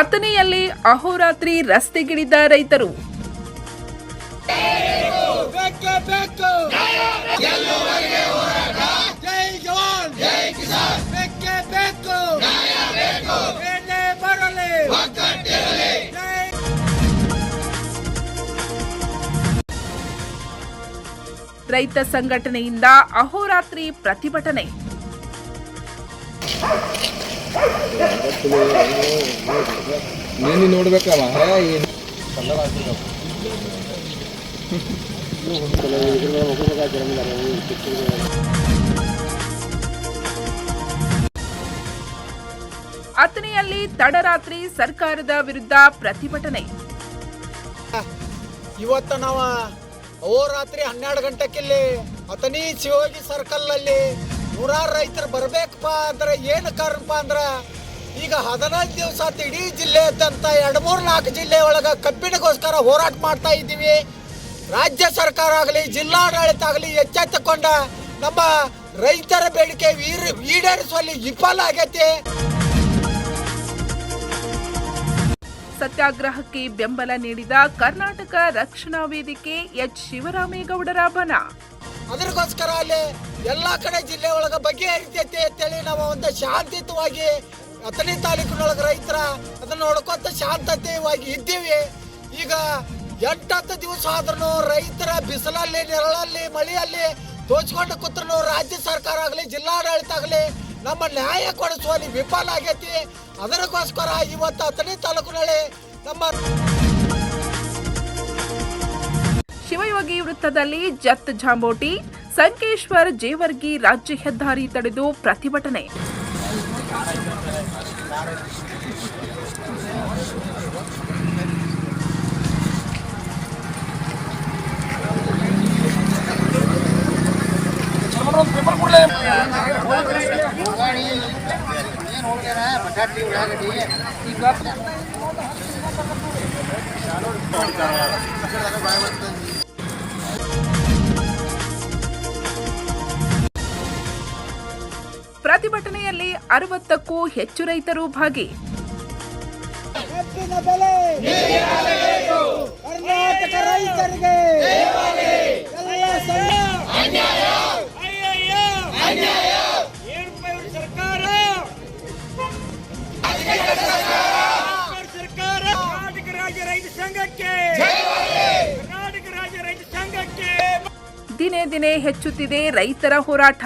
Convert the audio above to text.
ಅಥಣಿಯಲ್ಲಿ ಅಹೋರಾತ್ರಿ ರಸ್ತೆಗಿಳಿದ ರೈತರು. ರೈತ ಸಂಘಟನೆಯಿಂದ ಅಹೋರಾತ್ರಿ ಪ್ರತಿಭಟನೆ. ನೀನು ನೋಡ್ಬೇಕಮ್ಮ ಏನು ಅಥಣಿಯಲ್ಲಿ ತಡರಾತ್ರಿ ಸರ್ಕಾರದ ವಿರುದ್ಧ ಪ್ರತಿಭಟನೆ. ಇವತ್ತು ನಾವು ಅಹೋರಾತ್ರಿ ಹನ್ನೆರಡು ಇಲ್ಲಿ ಅತನೀ ಶಿವೋಗಿ ಸರ್ಕಲ್ ಅಲ್ಲಿ ನೂರಾರು ರೈತರು ಬರ್ಬೇಕಪ್ಪ ಅಂದ್ರೆ ಏನು ಕಾರಣಪ್ಪ ಅಂದ್ರೆ ಈಗ ಹದಿನೈದು ದಿವಸ ಇಡೀ ಜಿಲ್ಲೆ ಅಂತ ಎರಡು ಮೂರು ನಾಲ್ಕು ಜಿಲ್ಲೆ ಒಳಗ ಕಬ್ಬಿಣಗೋಸ್ಕರ ಹೋರಾಟ ಮಾಡ್ತಾ ಇದ್ದೀವಿ. ರಾಜ್ಯ ಸರ್ಕಾರ ಆಗಲಿ ಜಿಲ್ಲಾಡಳಿತ ಆಗಲಿ ಎಚ್ಚೆತ್ತುಕೊಂಡ ನಮ್ಮ ರೈತರ ಬೇಡಿಕೆ ಈಡೇರಿಸುವಲ್ಲಿ ವಿಫಲ ಆಗೈತಿ. ಸತ್ಯಾಗ್ರಹಕ್ಕೆ ಬೆಂಬಲ ನೀಡಿದ ಕರ್ನಾಟಕ ರಕ್ಷಣಾ ವೇದಿಕೆ ಎಚ್. ಶಿವರಾಮೇಗೌಡರ ಬನ. ಅದಕ್ಕೋಸ್ಕರ ಅಲ್ಲಿ ಎಲ್ಲಾ ಕಡೆ ಜಿಲ್ಲೆ ಒಳಗ ಬಗೆಹರಿತೈತಿ ಅಂತೇಳಿ ನಾವು ಒಂದು ಶಾಂತಿಯುತವಾಗಿ ಅಥಣಿ ತಾಲೂಕಿನೊಳಗ ರೈತರ ಅದನ್ನ ನೋಡ್ಕೊಂತ ಶಾಂತತೆಯವಾಗಿ ಇದ್ದೀವಿ. ಈಗ ಎಂಟತ್ತು ದಿವಸ ಆದ್ರೂ ರೈತರ ಬಿಸಿಲಲ್ಲಿ, ನೆರಳಲ್ಲಿ, ಮಳೆಯಲ್ಲಿ ದೋಚ್ಕೊಂಡು ಕೂತ್ರು ರಾಜ್ಯ ಸರ್ಕಾರ ಆಗಲಿ, ಜಿಲ್ಲಾಡಳಿತ ಆಗಲಿ ನಮ್ಮ ನ್ಯಾಯ ಕೊಡಿಸುವಲ್ಲಿ ವಿಫಲ ಆಗೈತಿ. ಅದಕ್ಕೋಸ್ಕರ ಇವತ್ತು ಅಥಣಿ ತಾಲೂಕಿನಲ್ಲಿ ನಮ್ಮ ಶಿವಯೋಗಿ ವೃತ್ತದಲ್ಲಿ ಜತ್ ಜಾಂಬೋಟಿ ಸಂಕೇಶ್ವರ್ ಜೇವರ್ಗಿ ರಾಜ್ಯ ಹೆದ್ದಾರಿ ತಡೆದು ಪ್ರತಿಭಟನೆ. ಪ್ರತಿಭಟನೆಯಲ್ಲಿ ಅರವತ್ತಕ್ಕೂ ಹೆಚ್ಚು ರೈತರು ಭಾಗಿ. ಕಬ್ಬಿನ ಬೆಲೆ. ಕರ್ನಾಟಕ ರೈತರಿಗೆ. ಎಲ್ಲ ಸಣ್ಣ. ಏನು ರೂಪಾಯಿ ಸರ್ಕಾರ ಸರ್ಕಾರ ಕರ್ನಾಟಕ ರಾಜ್ಯ ರೈತ ಸಂಘಕ್ಕೆ ಕರ್ನಾಟಕ ರಾಜ್ಯ ರೈತ ಸಂಘಕ್ಕೆ ದಿನೇ ದಿನೇ ಹೆಚ್ಚುತ್ತಿದೆ ರೈತರ ಹೋರಾಟ.